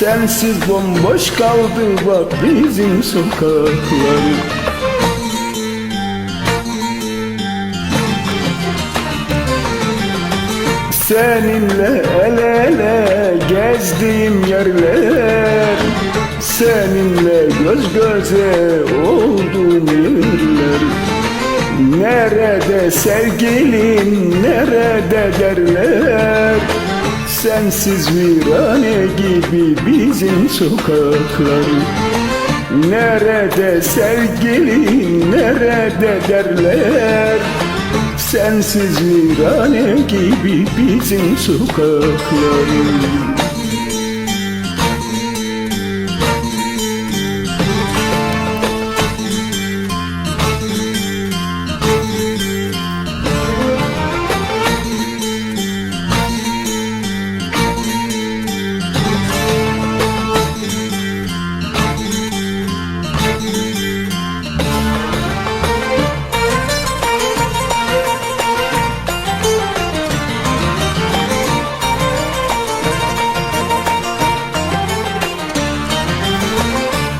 Sensiz bomboş kaldı bak bizim sokaklar Seninle el ele gezdiğim yerler Seninle göz göze olduğum yerler. Nerede sevgilim nerede derler Sensiz virane gibi bizim sokaklar. Nerede sevgilim nerede derler? Sensiz virane gibi bizim sokaklar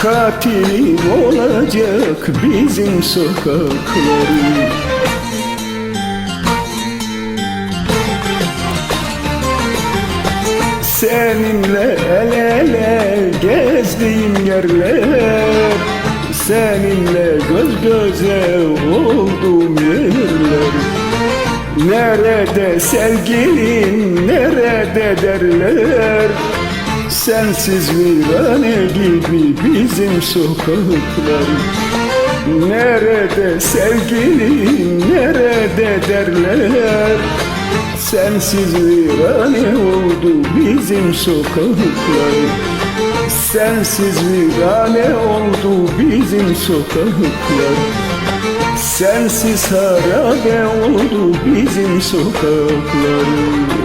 Katilim olacak bizim sokakları. Seninle el ele gezdiğim yerler Seninle göz göze olduğum yerler. Nerede sevgilin nerede derler Sensiz virane gibi bizim sokaklar? Nerede sevgilin nerede derler? Sensiz virane oldu bizim sokaklar? Sensiz virane oldu bizim sokaklar? Sensiz harabe oldu bizim sokaklar